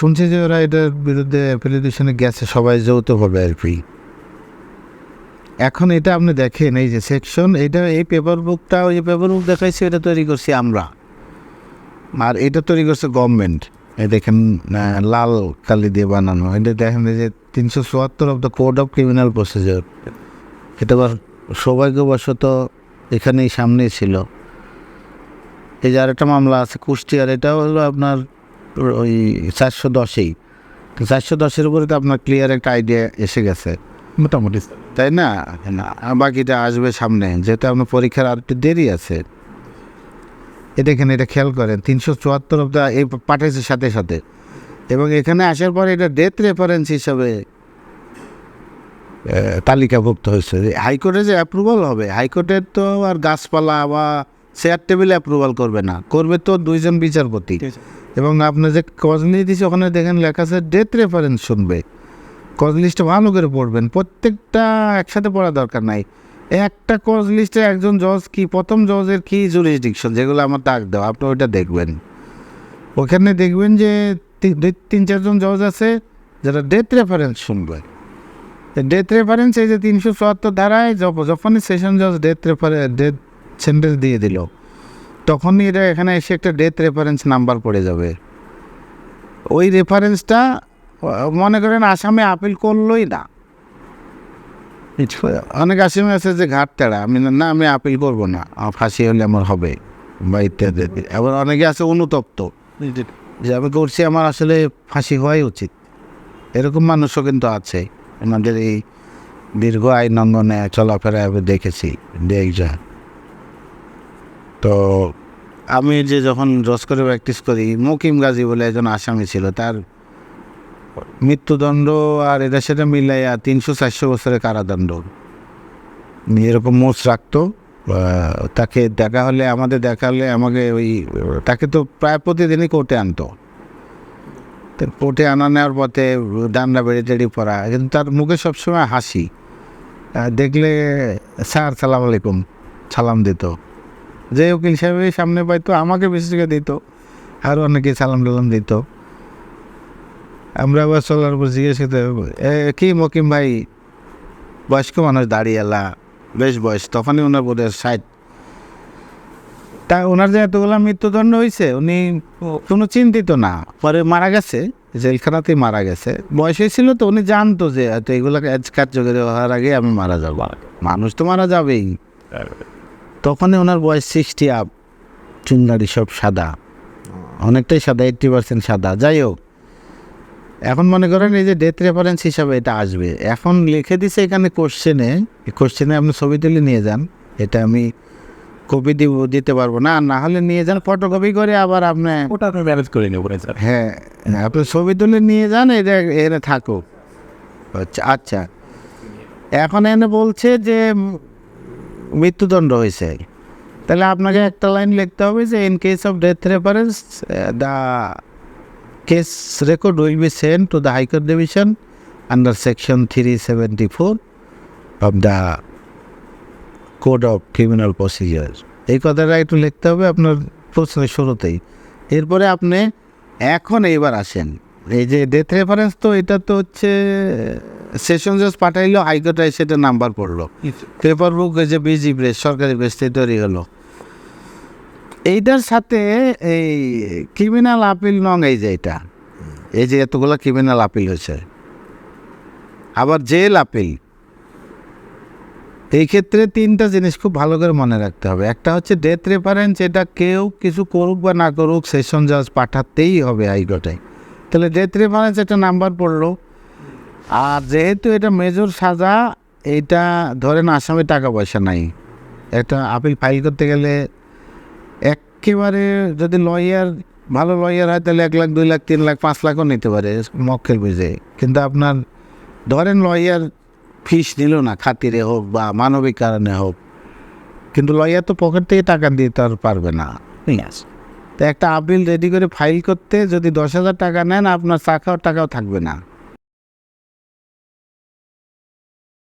শুনছি যে ওরা এটার বিরুদ্ধে অ্যাপ্লিকেশনে গেছে, সবাই যৌথভাবে আর কি। এখন এটা আপনি দেখেন, এই যে সেকশন এটা এই পেপার বুকটা ওই পেপার বুক দেখাইছে, এটা তৈরি করছি আমরা। আর এটা তৈরি করছে গভর্নমেন্ট এই দেখেন লাল কালি দিয়ে বানানো। এটা দেখেন যে তিনশো চুয়াত্তর of the code of criminal procedure এটা আবার সৌভাগ্যবশত এখানেই সামনেই ছিল। এই যে আরেকটা মামলা আছে কুষ্টিয়ার এটা হলো আপনার ওই চারশো দশেই। তো চারশো দশের উপরে তো আপনার ক্লিয়ার একটা আইডিয়া এসে গেছে। মোটামুটি। তাই না? বাকিটা আসবে সামনে। যেহেতু আপনার পরীক্ষার আর একটু দেরি আছে। এ দেখেন এটা খেয়াল করেন তিনশো চুয়াত্তর অব্দা এই পাঠাইছে সাথে সাথে। এবং এখানে আসার পরে এটা ডেথ রেফারেন্স হিসাবে তালিকাভুক্ত হয়েছে। হাইকোর্টে যে অ্যাপ্রুভাল হবে হাইকোর্টের তো আর গাছপালা বা চেয়ার টেবিলে অ্যাপ্রুভাল করবে না। করবে তো দুইজন বিচারপতি। এবং আপনি যে কজ লিস্ট দিচ্ছে ওখানে দেখেন লেখা আছে ডেথ রেফারেন্স শুনবে। কজ লিস্টটা ভালো করে পড়বেন। প্রত্যেকটা একসাথে পড়া দরকার নাই। একটা কজ লিস্টে একজন জজ কি, প্রথম জজের কি জুরিসডিকশন যেগুলো আমার দাগ দেওয়া আপনি ওইটা দেখবেন। ওখানে দেখবেন যে তিন চারজন জজ আছে, যারা ডেথ রেফারেন্স শুনবে। ডেথ রেফারেন্স এই যে তিনশো চুয়াত্তর ধারায় যখ- যখনই সেশন জজ ডেথ রেফারেন্স ডেথ সেন্টেন্স দিয়ে দিল তখনই এটা এখানে এসে একটা ডেথ রেফারেন্স নাম্বার পড়ে যাবে। ওই রেফারেন্সটা মনে করেন আসামে আপিল করলোই না। অনেক আসামি আছে যে ঘাট তেড়া, আমি না আমি আপিল করব না ফাঁসি হলে আমার হবে, বা ইত্যাদি আবার অনেকে আছে অনুতপ্ত, যে আমি করছি, আমার আসলে ফাঁসি হওয়াই উচিত। এরকম মানুষও কিন্তু আছে, আমাদের এই দীর্ঘ আইন অঙ্গনে চলাফেরা দেখেছি দেখজা তো আমি যে যখন করে প্র্যাকটিস করি, মুকিম গাজী বলে একজন আসামি ছিল, তার মৃত্যুদণ্ড আর এটা সেটা মিলাইয়া তিনশো চারশো বছরের কারাদণ্ড। এরকম মোচ রাখতো তাকে দেখা হলে, আমাদের দেখা হলে আমাকে ওই, তাকে তো প্রায় প্রতিদিনই কোর্টে আনতো। কোর্টে আনা নেওয়ার পথে ডান্ডা বেড়ে টেড়ি পড়া কিন্তু তার মুখে সবসময় হাসি। দেখলে, স্যার, সালাম আলাইকুম। সালাম দিত। যে উকিল সাহেবের সামনে পাইতো, আমাকে বিশেষ করে দিত আরও অনেকে সালাম টালাম দিত। আমরা আবার চলার উপর জিজ্ঞেস করতে কি মকিম ভাই? বয়স্ক মানুষ দাঁড়িয়ে এলা বেশ বয়স, তখনই ওনার বোধ ষাট। তা ওনার যে এতগুলা মৃত্যুদণ্ড হয়েছে উনি কোনো চিন্তিত না। পরে মারা গেছে, জেলখানাতেই মারা গেছে। বয়স হয়েছিল তো, উনি জানতো যে হয়তো এগুলো কার্যকরী হওয়ার আগে আমি মারা যাব। মানুষ তো মারা যাবেই। তখনই ওনার বয়স সিক্সটি আপ চুনদাড়ি সব সাদা। অনেকটাই সাদা এইট্টি পার্সেন্ট সাদা। যাই হোক এখন মনে করেন এই যে ডেথ রেফারেন্স হিসাবে এটা আসবে। এখন লিখে দিছে এখানে কোশ্চেনে এই কোশ্চেনে আপনি ছবি তুলে নিয়ে যান। এটা আমি কপি দিব দিতে পারব না। না হলে নিয়ে যান ফটোকপি করে আবার আপনি ওটা আপনি ম্যানেজ করে নেব স্যার হ্যাঁ আপনি ছবি তুলে নিয়ে যান এটা এনে থাকুক। আচ্ছা আচ্ছা। এখন এনে বলছে যে মৃত্যুদণ্ড হয়েছে তাহলে আপনাকে একটা লাইন লিখতে হবে যে in case of death reference the case record will be send to the high court division under section three seventy four of the code of criminal procedure এই কথাটা একটু লিখতে হবে আপনার প্রশ্নের শুরুতেই। এরপরে আপনি এখন এইবার আসেন। এই যে ডেথ রেফারেন্স তো, এটা তো হচ্ছে সেশন জাজ পাঠাইলো হাইকোর্টে সেটা নাম্বার পড়ল। পেপার বুক যে বিজি প্রেস সরকারি প্রেস তৈরি হলো। এইটার সাথে এই ক্রিমিনাল আপিল নং এই যে এটা। এই যে এতগুলো ক্রিমিনাল আপিল হয়েছে। আবার জেল আপিল এই ক্ষেত্রে তিনটা জিনিস খুব ভালো করে মনে রাখতে হবে। একটা হচ্ছে ডেথ রেফারেন্স এটা কেউ কিছু করুক বা না করুক সেশন জাজ পাঠাতেই হবে হাইকোর্টে। তাহলে ডেথ রেফারেন্স একটা নাম্বার পড়ল। আর যেহেতু এটা মেজর সাজা এইটা ধরেন আসামে টাকা পয়সা নাই। একটা আপিল ফাইল করতে গেলে একেবারে যদি লয়ার, ভালো লয়ার হয় তাহলে এক লাখ, দুই লাখ, তিন লাখ, পাঁচ লাখও নিতে পারে মক্কেল বুঝে। কিন্তু আপনার ধরেন লয়ার ফিস নিল না, খাতিরে হোক বা মানবিক কারণে হোক, কিন্তু লয়ার তো পকেট থেকে টাকা দিতে আর পারবে না। তো একটা আপিল রেডি করে ফাইল করতে যদি দশ হাজার টাকা নেন, আপনার চা খাওয়ার টাকাও থাকবে না।